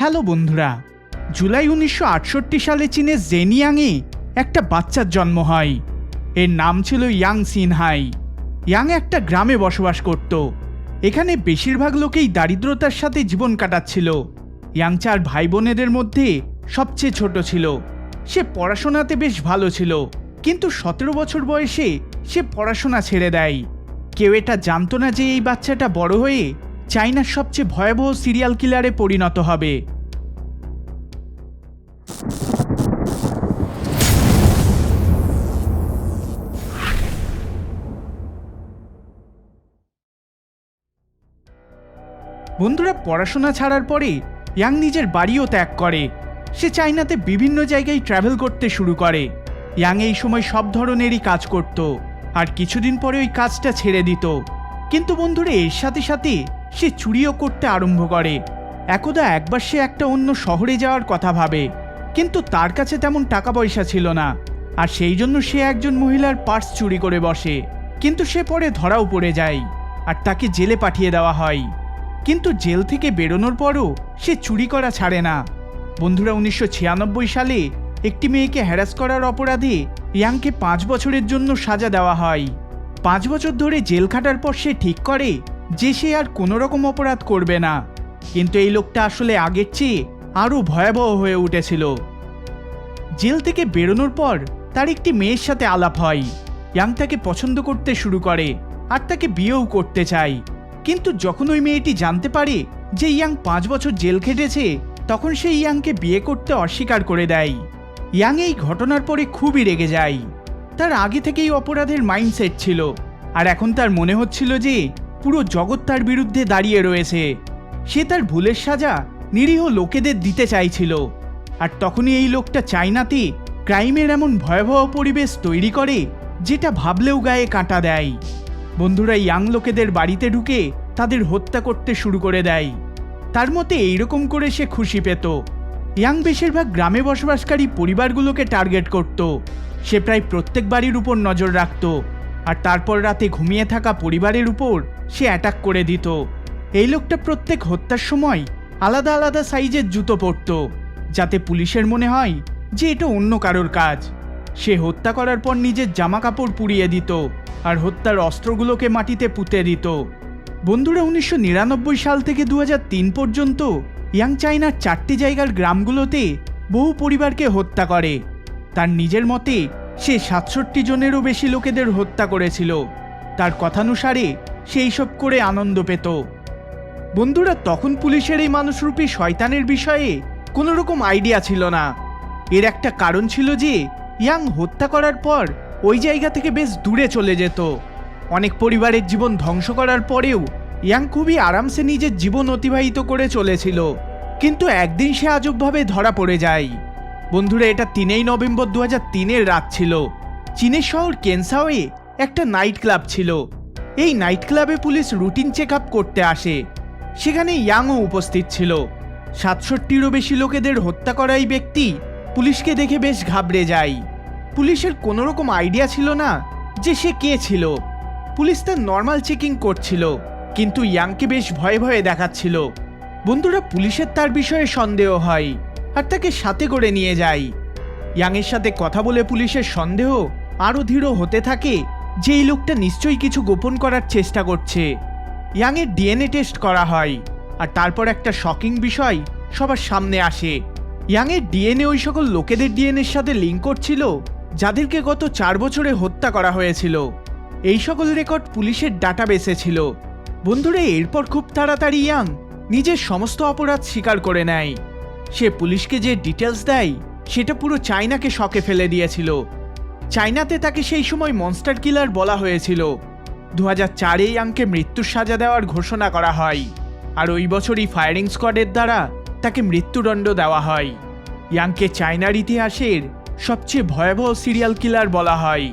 Hello বন্ধুরা, জুলাই উনিশশো আটষট্টি সালে চীনে জেনিয়াংয়ে একটা বাচ্চার জন্ম হয়। এর নাম ছিল ইয়াং সিনহাই। ইয়াং একটা গ্রামে বসবাস করত। এখানে বেশিরভাগ লোকেই দারিদ্রতার সাথে জীবন কাটাচ্ছিল। ইয়াং চার ভাই বোনেদের মধ্যে সবচেয়ে ছোট ছিল। সে পড়াশোনাতে বেশ ভালো ছিল, কিন্তু সতেরো বছর বয়সে সে পড়াশোনা ছেড়ে দেয়। কেউ এটা জানতো না যে এই বাচ্চাটা বড় হয়ে চাইনার সবচেয়ে ভয়াবহ সিরিয়াল কিলারে পরিণত হবে। বন্ধুরা, পড়াশোনা ছাড়ার পরে ইয়াং নিজের বাড়িও ত্যাগ করে। সে চাইনাতে বিভিন্ন জায়গায় ট্রাভেল করতে শুরু করে। ইয়াং এই সময় সব ধরনেরই কাজ করত, আর কিছুদিন পরে ওই কাজটা ছেড়ে দিত। কিন্তু বন্ধুরা, এর সাথে সাথে সে চুরিও করতে আরম্ভ করে। একদা একবার সে একটা অন্য শহরে যাওয়ার কথা ভাবে। কিন্তু তার কাছে তেমন টাকা পয়সা ছিল না। আর সেই জন্য সে একজন মহিলার পার্স চুরি করে বসে। কিন্তু সে পরে ধরাও পড়ে যায়। আর তাকে জেলে পাঠিয়ে দেওয়া হয়। কিন্তু জেল থেকে বেরোনোর পরও সে চুরি করা ছাড়ে না। বন্ধুরা, উনিশশো ছিয়ানব্বই সালে একটি মেয়েকে হ্যারাস করার অপরাধে ইয়াংকে পাঁচ বছরের জন্য সাজা দেওয়া হয়। পাঁচ বছর ধরে জেল খাটার পর সে ঠিক করে যে সে আর কোনো রকম অপরাধ করবে না। কিন্তু এই লোকটা আসলে আগের চেয়ে আরও ভয়াবহ হয়ে উঠেছিল। জেল থেকে বেরোনোর পর তার একটি মেয়ের সাথে আলাপ হয়। ইয়াং তাকে পছন্দ করতে শুরু করে আর তাকে বিয়েও করতে চায়। কিন্তু যখন ওই মেয়েটি জানতে পারে যে ইয়াং পাঁচ বছর জেল খেটেছে, তখন সে ইয়াংকে বিয়ে করতে অস্বীকার করে দেয়। ইয়াং এই ঘটনার পরে খুবই রেগে যায়। তার আগে থেকেই অপরাধের মাইন্ডসেট ছিল। আর এখন তার মনে হচ্ছিল যে পুরো জগৎ তার বিরুদ্ধে দাঁড়িয়ে রয়েছে। সে তার ভুলের সাজা নিরীহ লোকেদের দিতে চাইছিল। আর তখনই এই লোকটা চাইনাতে ক্রাইমের এমন ভয়াবহ পরিবেশ তৈরি করে, যেটা ভাবলেও গায়ে কাঁটা দেয়। বন্ধুরা, ইয়াং লোকেদের বাড়িতে ঢুকে তাদের হত্যা করতে শুরু করে দেয়। তার মতে এইরকম করে সে খুশি পেত। ইয়াং বেশিরভাগ গ্রামে বসবাসকারী পরিবারগুলোকে টার্গেট করত। সে প্রায় প্রত্যেক বাড়ির উপর নজর রাখত। আর তারপর রাতে ঘুমিয়ে থাকা পরিবারের উপর সে অ্যাটাক করে দিত। এই লোকটা প্রত্যেক হত্যার সময় আলাদা আলাদা সাইজের জুতো পরত, যাতে পুলিশের মনে হয় যে এটা অন্য কারোর কাজ। সে হত্যা করার পর নিজের জামা কাপড় পুড়িয়ে দিত আর হত্যার অস্ত্রগুলোকে মাটিতে পুঁতে দিত। বন্ধুরা, উনিশশো নিরানব্বই সাল থেকে দু হাজার তিন পর্যন্ত ইয়াং চাইনার চারটি জায়গার গ্রামগুলোতে বহু পরিবারকে হত্যা করে। তার নিজের মতে, সে সাতষট্টি জনেরও বেশি লোকেদের হত্যা করেছিল। তার কথানুসারে সে সব করে আনন্দ পেত। বন্ধুরা, তখন পুলিশের এই মানুষরূপী শয়তানের বিষয়ে কোনো রকম আইডিয়া ছিল না। এর একটা কারণ ছিল যে, ইয়াং হত্যা করার পর ওই জায়গা থেকে বেশ দূরে চলে যেত। অনেক পরিবারের জীবন ধ্বংস করার পরেও ইয়াং খুবই আরামসে নিজের জীবন অতিবাহিত করে চলেছিল। কিন্তু একদিন সে আজবভাবে ধরা পড়ে যায়। বন্ধুরা, এটা তিনেই নভেম্বর দু হাজার তিনের রাত ছিল। চীনের শহর কেনসাওয়ে একটা নাইট ক্লাব ছিল। এই নাইট ক্লাবে পুলিশ রুটিন চেক আপ করতে আসে। সেখানে ইয়াংও উপস্থিত ছিল। সাতষট্টিরও বেশি লোকেদের হত্যা করা এই ব্যক্তি পুলিশকে দেখে বেশ ঘাবড়ে যায়। পুলিশের কোনো রকম আইডিয়া ছিল না যে সে কে ছিল। পুলিশ তার নর্মাল চেকিং করছিল, কিন্তু ইয়াংকে বেশ ভয়ে ভয়ে দেখাচ্ছিল। বন্ধুরা, পুলিশের তার বিষয়ে সন্দেহ হয় আর তাকে সাথে করে নিয়ে যায়। ইয়াংয়ের সাথে কথা বলে পুলিশের সন্দেহ আরও দৃঢ় হতে থাকে যে এই লোকটা নিশ্চয়ই কিছু গোপন করার চেষ্টা করছে। ইয়াংয়ের ডিএনএ টেস্ট করা হয়, আর তারপর একটা শকিং বিষয় সবার সামনে আসে। ইয়াংয়ের ডিএনএ ওই সকল লোকেদের ডিএনএর সাথে লিঙ্ক করছিল, যাদেরকে গত চার বছরে হত্যা করা হয়েছিল। এই সকল রেকর্ড পুলিশের ডাটাবেসে ছিল। বন্ধুরা, এরপর খুব তাড়াতাড়ি ইয়াং নিজের সমস্ত অপরাধ স্বীকার করে নেয়। সে পুলিশকে যে ডিটেলস দেয়, সেটা পুরো চায়নাকে শকে ফেলে দিয়েছিল। চায়নাতে তাকে সেই সময় মনস্টার কিলার বলা হয়েছিল। দু হাজার চারে ইয়াংকে মৃত্যুর সাজা দেওয়ার ঘোষণা করা হয়। আর ওই বছরই ফায়ারিং স্কোয়াডের দ্বারা তাকে মৃত্যুদণ্ড দেওয়া হয়। ইয়াংকে চায়নার ইতিহাসের সবচেয়ে ভয়াবহ সিরিয়াল কিলার বলা হয়।